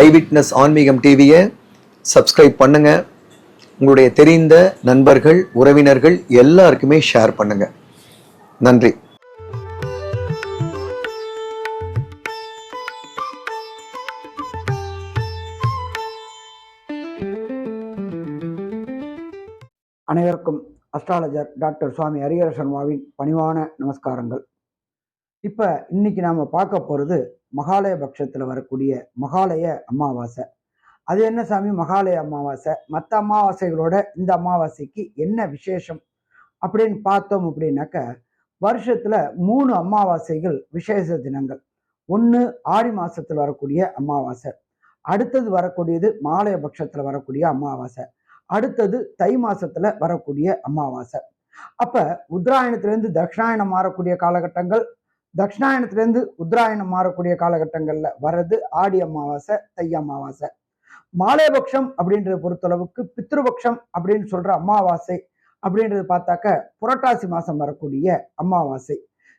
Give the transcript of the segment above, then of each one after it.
Eyewitness ஆன்மீகம் டிவியை subscribe பண்ணுங்க. உங்களுடைய தெரிந்த நண்பர்கள் உறவினர்கள் எல்லாருக்குமே ஷேர் பண்ணுங்க. நன்றி. அனைவருக்கும் அஸ்ட்ராலஜர் டாக்டர் சுவாமி ஹரிஹர சர்மாவின் பணிவான நமஸ்காரங்கள். இப்போ இன்னைக்கு நாம் பார்க்க போகிறது மகாலய பட்சத்தில் வரக்கூடிய மகாலய அமாவாசை. அது என்ன சாமி? மகாலய அமாவாசை. மற்ற அமாவாசைகளோட இந்த அமாவாசைக்கு என்ன விசேஷம் அப்படின்னு பார்த்தோம் அப்படின்னாக்க வருஷத்துல மூணு அமாவாசைகள் விசேஷ தினங்கள். ஒன்று ஆடி மாசத்துல வரக்கூடிய அமாவாசை. அடுத்தது வரக்கூடியது மாலய பட்சத்தில் வரக்கூடிய அமாவாசை. அடுத்தது தை மாசத்துல வரக்கூடிய அமாவாசை. அப்ப உத்தராயணத்திலேருந்து தட்சிணாயணம் மாறக்கூடிய காலகட்டங்கள் தட்சிணாயணத்திலேருந்து உத்தராயணம் மாறக்கூடிய காலகட்டங்கள்ல வர்றது ஆடி அமாவாசை தை அமாவாசை. மாலைபக்ஷம் அப்படின்றத பொறுத்தளவுக்கு பித்ருபக்ஷம் அப்படின்னு சொல்ற அமாவாசை அப்படின்றது பார்த்தாக்க புரட்டாசி மாசம் வரக்கூடிய அமாவாசை.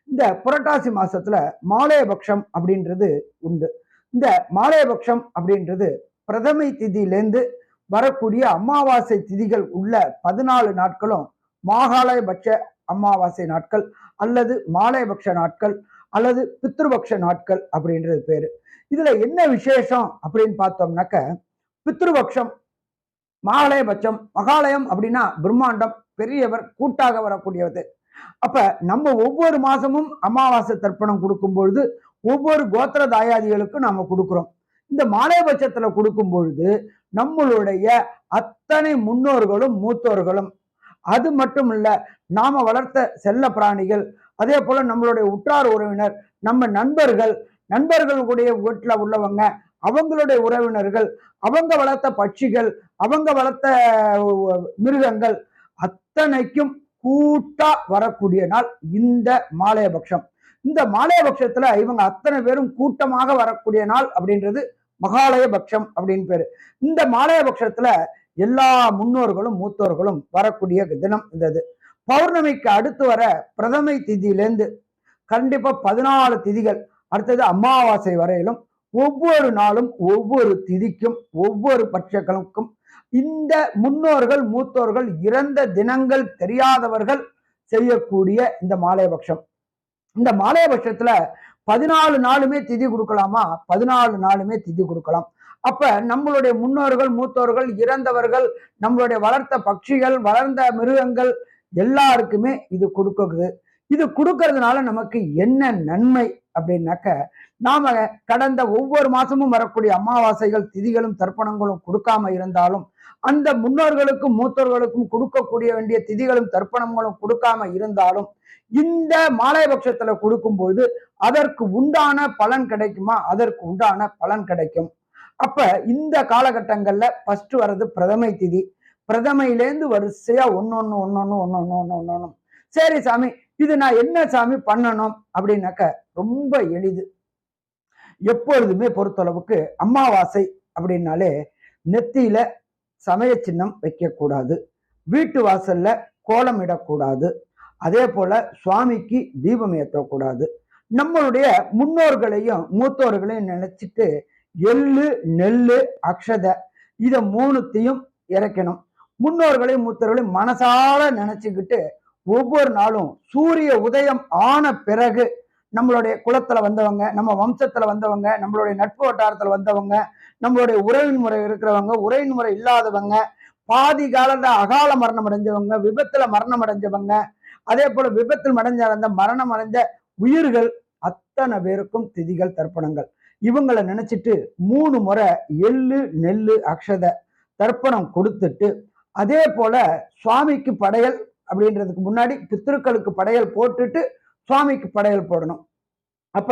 இந்த புரட்டாசி மாசத்துல மாலையபக்ஷம் அப்படின்றது உண்டு. இந்த மாலையபக்ஷம் அப்படின்றது பிரதமை திதியிலேருந்து வரக்கூடிய அமாவாசை திதிகள் உள்ள பதினாலு நாட்களும் மாகாலயபட்ச அமாவாசை நாட்கள் அல்லது மாலைபக்ஷ நாட்கள் அல்லது பித்ருபக்ஷ நாட்கள் அப்படின்றது பேரு. இதுல என்ன விசேஷம் அப்படின்னு பார்த்தோம்னாக்க பித்ருபக்ஷம் மாகாலயபட்சம் மகாலயம் அப்படின்னா பிரம்மாண்டம் பெரியவர் கூட்டாக வரக்கூடியது. அப்ப நம்ம ஒவ்வொரு மாசமும் அமாவாசை தர்ப்பணம் கொடுக்கும் பொழுது ஒவ்வொரு கோத்திர தாயாதிகளுக்கும் நாம கொடுக்கிறோம். இந்த மாலைபட்சத்துல கொடுக்கும் பொழுது நம்மளுடைய அத்தனை முன்னோர்களும் மூத்தோர்களும் அது மட்டும் இல்லை நாம வளர்த்த செல்ல பிராணிகள் அதே போல நம்மளுடைய உற்றார் உறவினர் நம்ம நண்பர்கள் நண்பர்களுடைய வீட்டில் உள்ளவங்க அவங்களுடைய உறவினர்கள் அவங்க வளர்த்த பட்சிகள் அவங்க வளர்த்த மிருகங்கள் அத்தனைக்கும் கூட்டா வரக்கூடிய நாள் இந்த மாலையபக்ஷம். இந்த மாலையபக்ஷத்துல இவங்க அத்தனை பேரும் கூட்டமாக வரக்கூடிய நாள் அப்படின்றது மகாலயபக்ஷம் அப்படின்னு பேரு. இந்த மாலய எல்லா முன்னோர்களும் மூத்தோர்களும் வரக்கூடிய தினம் இந்த இது பௌர்ணமிக்கு அடுத்து வர பிரதமை திதியிலேருந்து கண்டிப்பா பதினாலு திதிகள் அடுத்தது அமாவாசை வரையிலும் ஒவ்வொரு நாளும் ஒவ்வொரு திதிக்கும் ஒவ்வொரு பட்சங்களுக்கும் இந்த முன்னோர்கள் மூத்தோர்கள் இறந்த தினங்கள் தெரியாதவர்கள் செய்யக்கூடிய இந்த மாலையபட்சம் இந்த மாலையபட்சத்துல பதினாலு நாளுமே திதி கொடுக்கலாமா? பதினாலு நாளுமே திதி கொடுக்கலாம். அப்ப நம்மளுடைய முன்னோர்கள் மூத்தோர்கள் இறந்தவர்கள் நம்மளுடைய வளர்த்த பட்சிகள் வளர்ந்த மிருகங்கள் எல்லாருக்குமே இது கொடுக்குது. இது கொடுக்கறதுனால நமக்கு என்ன நன்மை அப்படின்னாக்க நாம கடந்த ஒவ்வொரு மாசமும் வரக்கூடிய அமாவாசைகள் திதிகளும் தர்ப்பணங்களும் கொடுக்காம இருந்தாலும் அந்த முன்னோர்களுக்கும் மூத்தோர்களுக்கும் கொடுக்கக்கூடிய வேண்டிய திதிகளும் தர்ப்பணங்களும் கொடுக்காம இருந்தாலும் இந்த மாலை பட்சத்துல கொடுக்கும்போது அதற்கு உண்டான பலன் கிடைக்குமா? அதற்கு உண்டான பலன் கிடைக்கும். அப்ப இந்த காலகட்டங்கள்ல ஃபர்ஸ்ட் வர்றது பிரதமை திதி. பிரதமையிலேருந்து வரிசையா ஒன்னொன்னு ஒன்னொன்னு ஒன்னொன்னு ஒன்னொன்னு ஒன்னொன்னு. சரி சாமி இது நான் என்ன சாமி பண்ணணும்? அப்படின்னாக்க ரொம்ப எளிது. எப்பொழுதுமே பொறுத்தளவுக்கு அமாவாசை அப்படின்னாலே நெத்தியில சமய சின்னம் வைக்கக்கூடாது. வீட்டு வாசல்ல கோலம் இடக்கூடாது. அதே போல சுவாமிக்கு தீபம் ஏற்றக்கூடாது நம்மளுடைய முன்னோர்களையும் மூத்தோர்களையும் நினைச்சிட்டு எள்ளு நெல்லு அக்ஷத இதை மூணுத்தையும் இறக்கணும். முன்னோர்களையும் மூத்தோர்களையும் மனசார நினைச்சுக்கிட்டு ஒவ்வொரு நாளும் சூரிய உதயம் ஆன பிறகு நம்மளுடைய குலத்துல வந்தவங்க நம்ம வம்சத்துல வந்தவங்க நம்மளுடைய நட்பு வட்டாரத்துல வந்தவங்க நம்மளுடைய உறவின் முறை இருக்கிறவங்க உறவின் முறை இல்லாதவங்க பாதி காலத்துல அகால மரணம் அடைஞ்சவங்க விபத்துல மரணம் அடைஞ்சவங்க அதே போல விபத்தில் மடைஞ்ச மரணம் அடைஞ்ச உயிர்கள் அத்தனை பேருக்கும் திதிகள் தர்ப்பணங்கள். இவங்களை நினைச்சிட்டு மூணு முறை எள்ளு நெல்லு அக்ஷத தர்ப்பணம் கொடுத்துட்டு அதே போல சுவாமிக்கு படையல் அப்படின்றதுக்கு முன்னாடி பித்திருக்களுக்கு படையல் போட்டுட்டு சுவாமிக்கு படையல் போடணும். அப்ப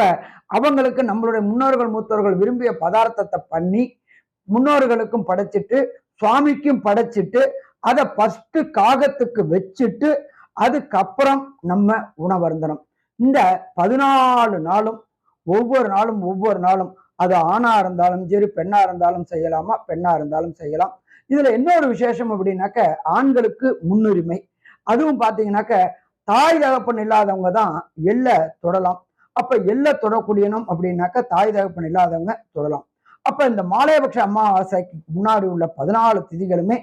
அவங்களுக்கு நம்மளுடைய முன்னோர்கள் மூத்தோர்கள் விரும்பிய பதார்த்தத்தை பண்ணி முன்னோர்களுக்கும் படைச்சிட்டு சுவாமிக்கும் படைச்சிட்டு அதை ஃபஸ்ட்டு காகத்துக்கு வச்சுட்டு அதுக்கப்புறம் நம்ம உணவருந்தணும். இந்த பதினாலு நாளும் ஒவ்வொரு நாளும் ஒவ்வொரு நாளும் அது ஆணா இருந்தாலும் சரி பெண்ணா இருந்தாலும் செய்யலாமா? பெண்ணா இருந்தாலும் செய்யலாம். இதுல இன்னொரு விசேஷம் அப்படின்னாக்க ஆண்களுக்கு முன்னுரிமை. அதுவும் பாத்தீங்கன்னாக்க தாய் தகப்பன் இல்லாதவங்க தான் எள்ள தொடலாம். அப்ப எள்ள தொடக்கூடியனும் அப்படின்னாக்க தாய் தகப்பன் இல்லாதவங்க தொடலாம். அப்ப இந்த மாலையபட்ச அமாவாசைக்கு முன்னாடி உள்ள பதினாலு திதிகளுமே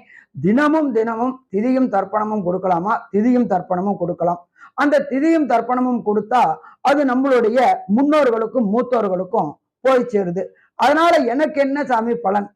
தினமும் தினமும் திதியும் தர்ப்பணமும் கொடுக்கலாமா? திதியும் தர்ப்பணமும் கொடுக்கலாம். அந்த திதியும் தர்ப்பணமும் கொடுத்தா அது நம்மளுடைய முன்னோர்களுக்கும் மூத்தோர்களுக்கும் போய் சேருது. அதனால எனக்கு என்ன சாமி பலன்?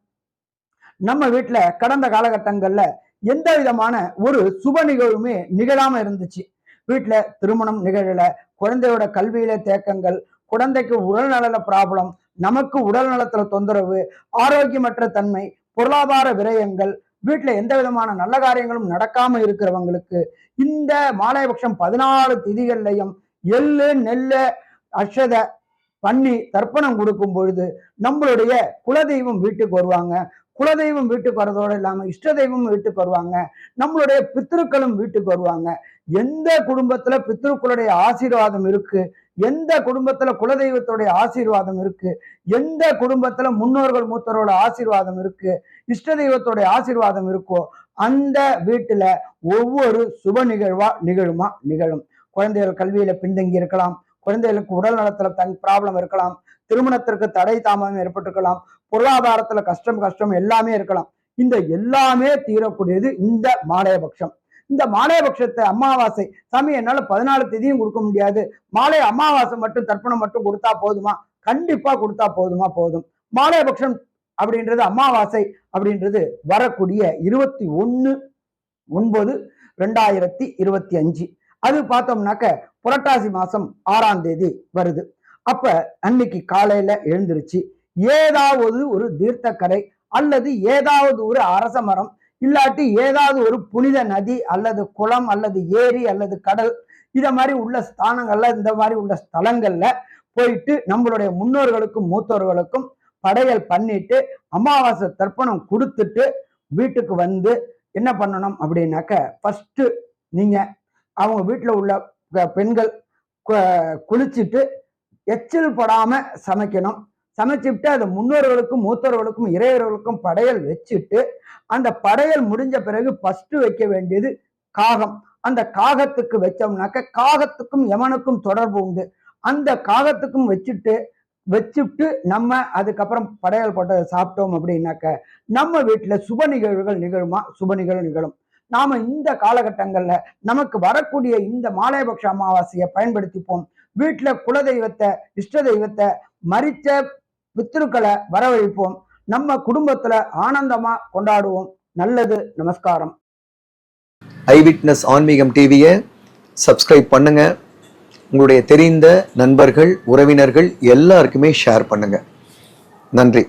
நம்ம வீட்டுல கடந்த காலகட்டங்கள்ல எந்த விதமான ஒரு சுப நிகழ்வுமே நிகழாம இருந்துச்சு. வீட்டுல திருமணம் நிகழல குழந்தையோட கல்வியில தேக்கங்கள் குழந்தைக்கு உடல் நல ப்ராப்ளம் நமக்கு உடல் நலத்துல தொந்தரவு ஆரோக்கியமற்ற தன்மை பொருளாதார விரயங்கள் வீட்டுல எந்த விதமான நல்ல காரியங்களும் நடக்காம இருக்கிறவங்களுக்கு இந்த மாலைபட்சம் பதினாலு திதிகள்லையும் எள்ளு நெல்லு அஷத பண்ணி தர்ப்பணம் கொடுக்கும் பொழுது நம்மளுடைய குலதெய்வம் வீட்டுக்கு வருவாங்க. குலதெய்வம் வீட்டுக்கு வரதோடு இல்லாம இஷ்ட தெய்வம் வீட்டுக்கு வருவாங்க. நம்மளுடைய பித்திருக்களும் வீட்டுக்கு வருவாங்க. எந்த குடும்பத்துல பித்திருக்களுடைய ஆசீர்வாதம் இருக்கு? எந்த குடும்பத்துல குலதெய்வத்துடைய ஆசீர்வாதம் இருக்கு? எந்த குடும்பத்துல முன்னோர்கள் மூத்தரோட ஆசீர்வாதம் இருக்கு? இஷ்ட தெய்வத்தோட ஆசீர்வாதம் இருக்கோ அந்த வீட்டுல ஒவ்வொரு சுப நிகழ்வா நிகழுமா? நிகழும். குழந்தைகள் கல்வியில பின்தங்கி இருக்கலாம். குழந்தைகளுக்கு உடல் நலத்துல தன் ப்ராப்ளம் இருக்கலாம். திருமணத்திற்கு தடை தாமதம் ஏற்பட்டிருக்கலாம். பொருளாதாரத்துல கஷ்டம் கஷ்டம் எல்லாமே இருக்கலாம். இந்த எல்லாமே தீரக்கூடியது இந்த மாலையபட்சம் இந்த மாலையபட்சத்தை அமாவாசை சாமி என்னால பதினாலு தேதியும் கொடுக்க முடியாது. மாலை அமாவாசை மட்டும் தர்ப்பணம் மட்டும் கொடுத்தா போதுமா? கண்டிப்பா கொடுத்தா போதுமா? போதும். மாலையபட்சம் அப்படின்றது அமாவாசை அப்படின்றது வரக்கூடிய இருபத்தி ஒன்று ஒன்பது ரெண்டாயிரத்தி இருபத்தி அஞ்சு. அது பார்த்தோம்னாக்க புரட்டாசி மாசம் ஆறாம் தேதி வருது. அப்ப அன்னைக்கு காலையில எழுந்திருச்சு ஏதாவது ஒரு தீர்த்தக்கரை அல்லது ஏதாவது ஒரு அரச மரம் இல்லாட்டி ஏதாவது ஒரு புனித நதி அல்லது குளம் அல்லது ஏரி அல்லது கடல் இதை மாதிரி உள்ள ஸ்தானங்கள்ல இந்த மாதிரி உள்ள ஸ்தலங்கள்ல போயிட்டு நம்மளுடைய முன்னோர்களுக்கும் மூத்தோர்களுக்கும் படையல் பண்ணிட்டு அமாவாசை தர்ப்பணம் கொடுத்துட்டு வீட்டுக்கு வந்து என்ன பண்ணணும் அப்படின்னாக்க ஃபர்ஸ்ட் நீங்க அவங்க வீட்டில் உள்ள பெண்கள் குளிச்சுட்டு எச்சில் படாம சமைக்கணும். சமைச்சுட்டு அதை முன்னோர்களுக்கும் மூத்தோர்களுக்கும் இறையர்களுக்கும் படையல் வச்சுட்டு அந்த படையல் முடிஞ்ச பிறகு ஃபர்ஸ்ட் வைக்க வேண்டியது காகம். அந்த காகத்துக்கு வச்சோம்னாக்க காகத்துக்கும் யமனுக்கும் தொடர்பு உண்டு. அந்த காகத்துக்கும் வச்சுட்டு வச்சுட்டு நம்ம அதுக்கப்புறம் படையல் போட்டதை சாப்பிட்டோம் அப்படின்னாக்க நம்ம வீட்டில் சுப நிகழ்வுகள் நிகழுமா? சுப நிகழ்வு நிகழும். நாம இந்த காலகட்டங்கள்ல நமக்கு வரக்கூடிய இந்த மாலைபக்ஷ அமாவாசையை பயன்படுத்திப்போம். வீட்டில் குலதெய்வத்தை இஷ்ட தெய்வத்தை மறித்த பித்ருக்களை வரவழைப்போம். நம்ம குடும்பத்துல ஆனந்தமா கொண்டாடுவோம். நல்லது. நமஸ்காரம். ஐவிட்னஸ் ஆன்மீகம் டிவியை சப்ஸ்கிரைப் பண்ணுங்க. உங்களுடைய தெரிந்த நண்பர்கள் உறவினர்கள் எல்லாருக்குமே ஷேர் பண்ணுங்க. நன்றி.